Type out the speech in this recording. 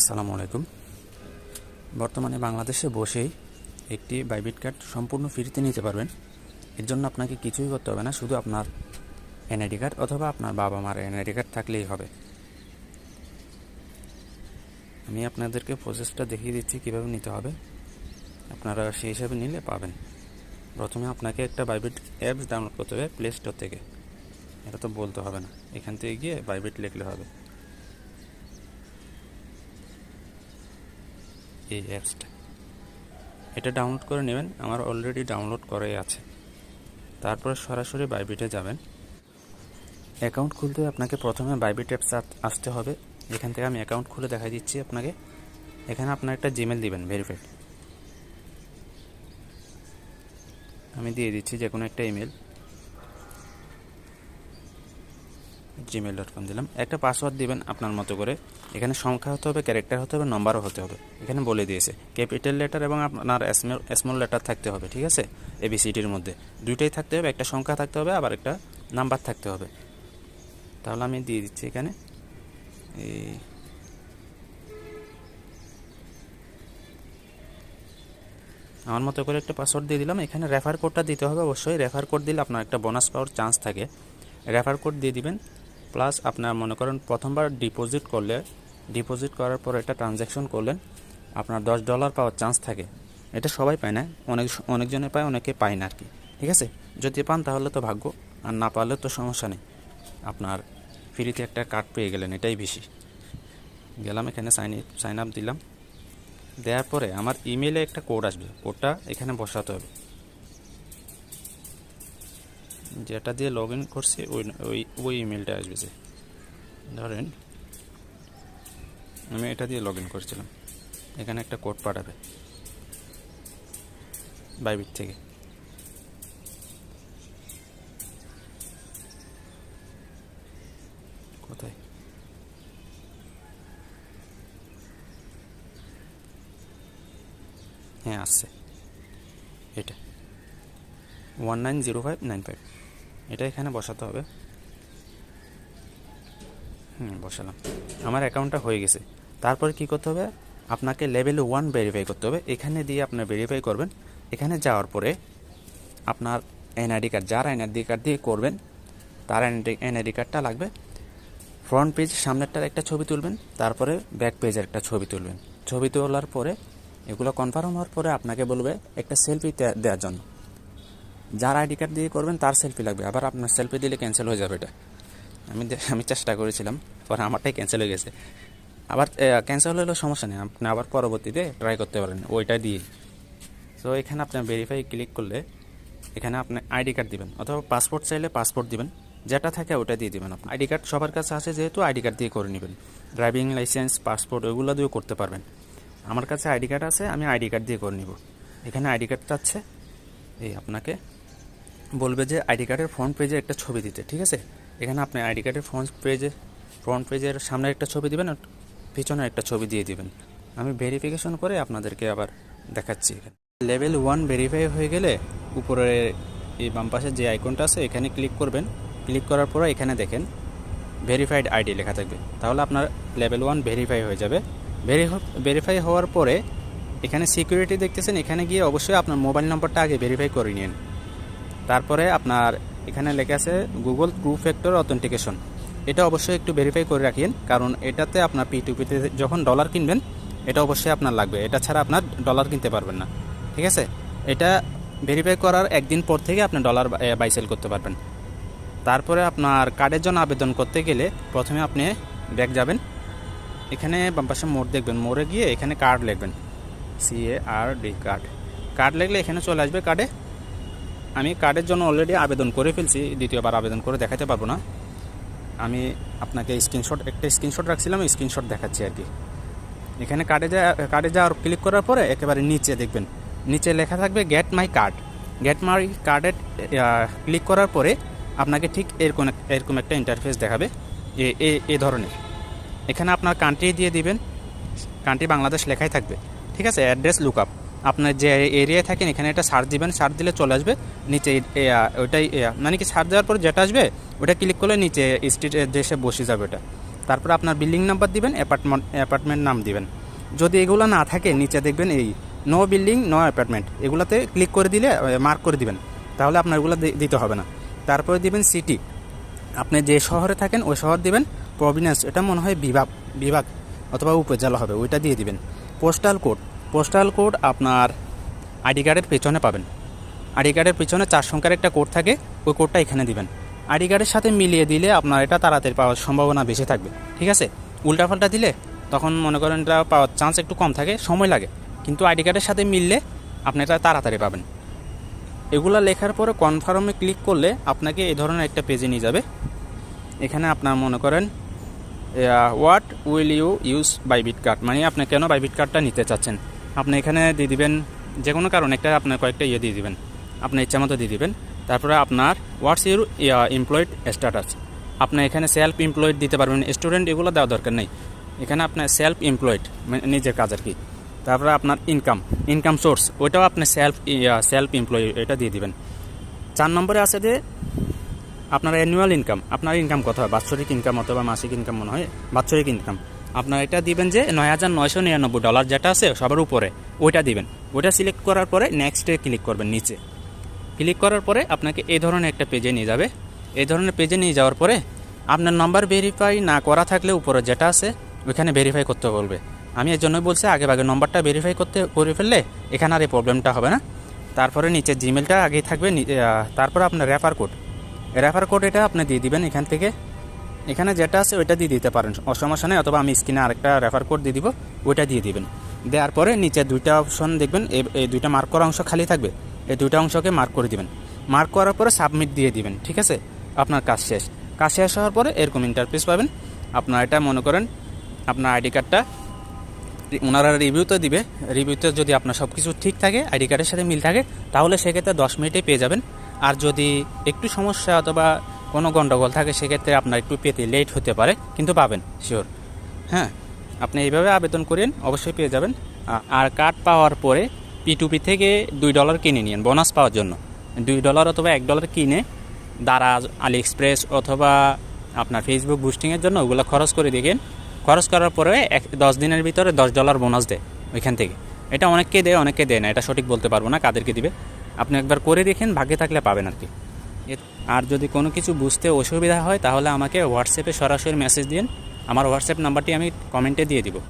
আসসালামু আলাইকুম। বর্তমানে বাংলাদেশে বসেই একটি বাইবিট কার্ড সম্পূর্ণ ফ্রিতে নিতে পারবেন। এর জন্য আপনাকে কিছুই করতে হবে না, শুধু আপনার এনআইডি কার্ড অথবা আপনার বাবা মার এনআইডি কার্ড থাকলেই হবে। আমি আপনাদেরকে প্রসেসটা দেখিয়ে দিচ্ছি কীভাবে নিতে হবে। আপনারা সেই হিসাবে নিলে পাবেন। প্রথমে আপনাকে একটা বাইবিট অ্যাপস ডাউনলোড করতে হবে প্লে স্টোর থেকে। এটা তো বলতে হবে না। এখান থেকে গিয়ে বাইবিট লিখলে হবে। এই অ্যাপসটা এটা ডাউনলোড করে নেবেন, আমার অলরেডি ডাউনলোড করাই আছে। তারপরে সরাসরি বাইবিটে যাবেন। অ্যাকাউন্ট খুলতে আপনাকে প্রথমে বাইবিট অ্যাপস আসতে হবে। এখান থেকে আমি অ্যাকাউন্ট খুলে দেখাই দিচ্ছি আপনাকে। এখানে আপনার একটা জিমেল দিবেন ভেরিফাইড আমি দিয়ে দিচ্ছি যে কোনো একটা ইমেল জিমেল ডট কম দিলাম। একটা পাসওয়ার্ড দিবেন আপনার মতো করে। এখানে সংখ্যা হতে হবে ক্যারেক্টার হতে হবে নম্বরও হতে হবে। এখানে বলে দিয়েছে ক্যাপিটাল লেটার এবং আপনার স্মল লেটার থাকতে হবে, ঠিক আছে? এবিসিডির মধ্যে। দুইটাই থাকতে হবে, একটা সংখ্যা থাকতে হবে, আবার একটা নাম্বার থাকতে হবে। তাহলে আমি দিয়ে দিচ্ছি এখানে। এই আমার মতো করে একটা পাসওয়ার্ড দিয়ে দিলাম। এখানে রেফার কোডটা দিতে হবে অবশ্যই। রেফার কোড দিলে আপনার একটা বোনাস পাওয়ার চান্স থাকে। রেফার কোড দিয়ে দিবেন। প্লাস আপনার মনে করেন প্রথমবার ডিপোজিট করলে ডিপোজিট করার পর একটা ট্রানজ্যাকশন করলেন আপনার দশ ডলার পাওয়ার চান্স থাকে। এটা সবাই পায় না, অনেক, অনেকজনে পায়, অনেকে পায় না আর কি ঠিক আছে? যদি পান তাহলে তো ভাগ্য, আর না পারলে তো সমস্যা নেই। আপনার ফ্রিতে একটা কার্ড পেয়ে গেলেন, এটাই বেশি। গেলাম এখানে সাইন সাইন আপ দিলাম। দেওয়ার পরে আমার ইমেলে একটা কোড আসবে। কোডটা এখানে বসাতে হবে। যেটা দিয়ে লগ ইন করছি, ওই ওই ওই ইমেলটা আসবে যে। ধরেন, আমি এটা দিয়ে লগ ইন করছিলাম। এখানে একটা কোড পাঠাবে। বাইবির থেকে। কোথায়? হ্যাঁ আসছে। One nine zero five nine five এটা এখানে বসাতে হবে। হুম, বসালাম। আমার অ্যাকাউন্টটা হয়ে গেছে। তারপরে কি করতে হবে? আপনাকে লেভেল ওয়ান ভেরিফাই করতে হবে। এখানে দিয়ে আপনার ভেরিফাই করবেন। এখানে যাওয়ার পরে আপনার এনআইডি কার্ড যার এনআইডি কার্ড দিয়ে করবেন, তার এনআইডি কার্ডটা লাগবে। ফ্রন্ট পেজ সামনেরটার একটা ছবি তুলবেন, তারপরে ব্যাক পেজের একটা ছবি তুলবেন। ছবি তোলার পরে, এগুলো কনফার্ম হওয়ার পরে আপনাকে বলবে, একটা সেলফি দেওয়ার জন্য। যার আইডি কার্ড দিয়ে করবেন, তার সেলফি লাগবে। আবার আপনার সেলফি দিলে ক্যান্সেল হয়ে যাবে এটা। আমি আমি চেষ্টা করেছিলাম, পরে আমারটাই ক্যান্সেল হয়ে গেছে। আবার ক্যান্সেল হলেও সমস্যা নেই। আপনি আবার পরবর্তীতে ট্রাই করতে পারেন, ওইটা দিয়ে। তো এখানে আপনার ভেরিফাই ক্লিক করলে এখানে আপনি আইডি কার্ড দিবেন, অথবা পাসপোর্ট চাইলে পাসপোর্ট দিবেন, যেটা থাকে ওটা দিয়ে দিবেন আপনি। আইডি কার্ড সবার কাছে আছে, যেহেতু আইডি কার্ড দিয়ে করে নেবেন। ড্রাইভিং লাইসেন্স পাসপোর্ট ওগুলো দিয়েও করতে পারবেন। আমার কাছে আইডি কার্ড আছে, আমি আইডি কার্ড দিয়ে করে নিব। এখানে আইডি কার্ডটা আছে, এই আপনাকে বলবে যে আইডি কার্ডের ফ্রন্ট পেজে একটা ছবি দিতে, ঠিক আছে? এখানে আপনি আইডি কার্ডের ফ্রন্ট পেজে ফ্রন্ট পেজের সামনে একটা ছবি দিবেন আর পিছনে একটা ছবি দিয়ে দিবেন। আমি ভেরিফিকেশন করে আপনাদেরকে আবার দেখাচ্ছি এখানে। লেভেল ওয়ান ভেরিফাই হয়ে গেলে উপরে এই বাম পাশে যে আইকনটা আছে, এখানে ক্লিক করবেন। ক্লিক করার পর এখানে দেখেন ভেরিফাইড আইডি লেখা থাকবে। তাহলে আপনার লেভেল ওয়ান ভেরিফাই হয়ে যাবে। ভেরিফাই হওয়ার পরে এখানে সিকিউরিটি দেখতেছেন, এখানে গিয়ে অবশ্যই আপনার মোবাইল নম্বরটা আগে ভেরিফাই করে নিন। তারপরে আপনার এখানে লেখা আছে গুগল ট্রু ফ্যাক্টর অথেন্টিকেশন এটা অবশ্যই একটু ভেরিফাই করে রাখেন, কারণ এটাতে আপনার পিটুপিতে যখন ডলার কিনবেন, এটা অবশ্যই আপনার লাগবে। এটা ছাড়া আপনার ডলার কিনতে পারবেন না। ঠিক আছে? এটা ভেরিফাই করার একদিন পর থেকে আপনি ডলার বাইসেল করতে পারবেন। তারপরে আপনার কার্ডের জন্য আবেদন করতে গেলে প্রথমে আপনি ব্যাগ যাবেন। এখানে বাম পাশে মোড় দেখবেন। মোড়ে গিয়ে এখানে কার্ড লিখবেন। C A R D card card লিখলে এখানে চলে আসবে কার্ডে আমি কার্ডের জন্য অলরেডি আবেদন করে ফেলছি, দ্বিতীয়বার আবেদন করে দেখাতে পারব না। আমি আপনাকে স্ক্রিনশট একটা স্ক্রিনশট রাখছিলাম স্ক্রিনশট দেখাচ্ছি আর কি। এখানে কার্ডে যা কার্ডে যাওয়ার ক্লিক করার পরে একেবারে নিচে দেখবেন। নিচে লেখা থাকবে get my card get my কার্ডে ক্লিক করার পরে আপনাকে ঠিক এরকম এরকম একটা ইন্টারফেস দেখাবে, এ ধরনের। এখানে আপনার কান্ট্রি দিয়ে দিবেন কান্ট্রি বাংলাদেশ লেখাই থাকবে। ঠিক আছে অ্যাড্রেস লুক আপ আপনার যে এরিয়ায় থাকেন, এখানে একটা সার্চ দিবেন সার্চ দিলে চলে আসবে, নিচে ওইটাই মানে কি সার্চ দেওয়ার পর যেটা আসবে ওটা ক্লিক করলে নিচে স্ট্রিট দেশে বসে যাবে ওটা তারপর আপনার বিল্ডিং নাম্বার দিবেন অ্যাপার্টমেন্ট অ্যাপার্টমেন্ট নাম দিবেন। যদি এগুলো না থাকে, নিচে দেখবেন এই নো বিল্ডিং নো অ্যাপার্টমেন্ট এগুলোতে ক্লিক করে দিলে মার্ক করে দিবেন। তাহলে আপনার এগুলো দিতে হবে না। তারপরে দিবেন সিটি আপনি যে শহরে থাকেন, ওই শহর দিবেন প্রভিনেন্স এটা মনে হয় বিভাগ বিভাগ অথবা উপজেলা হবে, ওইটা দিয়ে দিবেন। পোস্টাল কোড পোস্টাল কোড আপনার আইডি কার্ডের পেছনে পাবেন। আইডি কার্ডের পিছনে চার সংখ্যার একটা কোড থাকে, ওই কোডটা এখানে দিবেন। আইডি কার্ডের সাথে মিলিয়ে দিলে আপনার এটা তাড়াতাড়ি পাওয়ার সম্ভাবনা বেশি থাকবে, ঠিক আছে? উল্টাপাল্টা দিলে তখন মনে করেন এটা পাওয়ার চান্স একটু কম থাকে, সময় লাগে। কিন্তু আইডি কার্ডের সাথে মিললে আপনি এটা তাড়াতাড়ি পাবেন। এগুলো লেখার পরে কনফার্মে ক্লিক করলে আপনাকে এই ধরনের একটা পেজে নিয়ে যাবে। এখানে আপনার মনে করেন what will you use Bybit card মানে আপনি কেন বাইবিট কার্ডটা নিতে চাচ্ছেন? আপনি এখানে দিয়ে দিবেন যে কোনো কারণে, একটা আপনার কয়েকটা ইয়ে দিয়ে দিবেন। আপনার ইচ্ছা মতো দিয়ে দিবেন। তারপরে আপনার হোয়াটস ইউর এমপ্লয়েড স্ট্যাটাস আপনি এখানে সেলফ এমপ্লয়েড দিতে পারবেন। স্টুডেন্ট এগুলো দেওয়া দরকার নেই। এখানে আপনার সেলফ এমপ্লয়েড নিজের কাজ আর কি। তারপরে আপনার ইনকাম ইনকাম সোর্স ওইটাও আপনি সেলফ সেলফ এমপ্লয় এটা দিয়ে দিবেন। চার নম্বরে আছে যে আপনার অ্যানুয়াল ইনকাম আপনার ইনকাম কত হয়? বাৎসরিক ইনকাম অথবা মাসিক ইনকাম মনে হয়? বাৎসরিক ইনকাম আপনার এটা দিবেন যে নয় হাজার নয়শো নিরানব্বই ডলার যেটা আছে সবার উপরে, ওইটা দিবেন। ওইটা সিলেক্ট করার পরে নেক্সটে ক্লিক করবেন নিচে। ক্লিক করার পরে আপনাকে এই ধরনের একটা পেজে নিয়ে যাবে। এই ধরনের পেজে নিয়ে যাওয়ার পরে আপনার নাম্বার ভেরিফাই না করা থাকলে উপরে যেটা আছে, ওইখানে ভেরিফাই করতে বলবে। আমি এর জন্যই বলছি, আগে আগে নম্বরটা ভেরিফাই করতে, করে ফেললে এখানে আর এই প্রবলেমটা হবে না। তারপরে নিচে জিমেলটা আগেই থাকবে তারপরে আপনার রেফার কোড রেফার কোড এটা আপনি দিয়ে দিবেন এখান থেকে। এখানে যেটা আছে ওইটা দিয়ে দিতে পারেন, অসমস্যা নেই, অথবা আমি স্ক্রিনে আরেকটা রেফার কোড দিয়ে দিব, ওইটা দিয়ে দিবেন। দেওয়ার পরে নিচে দুইটা অপশন দেখবেন এই- দুইটা মার্ক করা অংশ খালি থাকবে, এই দুইটা অংশকে মার্ক করে দিবেন। মার্ক করার পরে সাবমিট দিয়ে দিবেন, ঠিক আছে? আপনার কাজ শেষ। কাজ শেষ হওয়ার পরে এরকম ইন্টারফেস পাবেন। আপনার এটা মনে করেন, আপনার আইডি কার্ডটা ওনারা রিভিউতে দিবে রিভিউতে যদি আপনার সব কিছু ঠিক থাকে আইডি কার্ডের সাথে মিল থাকে, তাহলে সেক্ষেত্রে দশ মিনিটেই পেয়ে যাবেন। আর যদি একটু সমস্যা অথবা কোনো গণ্ডগোল থাকে, সেক্ষেত্রে আপনার একটু পেতে লেট হতে পারে, কিন্তু পাবেন শিওর হ্যাঁ আপনি এইভাবে আবেদন করেন, অবশ্যই পেয়ে যাবেন। আর কার্ড পাওয়ার পরে পিটুপি থেকে দুই ডলার কিনে নিন বোনাস পাওয়ার জন্য। দুই ডলার অথবা এক ডলার কিনে দারাজ আলি এক্সপ্রেস অথবা আপনার ফেসবুক বুস্টিংয়ের জন্য ওগুলো খরচ করে দেখেন। খরচ করার পরে এক, দশ দিনের ভিতরে দশ ডলার বোনাস দেয় ওইখান থেকে। এটা অনেককে দেয় অনেককে দেয় না, এটা সঠিক বলতে পারব না, কাদেরকে দিবে। আপনি একবার করে দেখেন, ভাগ্যে থাকলে পাবেন আর কি। আর যদি কোনো কিছু বুঝতে অসুবিধা হয়, তাহলে আমাকে হোয়াটসঅ্যাপে সরাসরি মেসেজ দিন। আমার হোয়াটসঅ্যাপ নাম্বারটি আমি কমেন্টে দিয়ে দিব।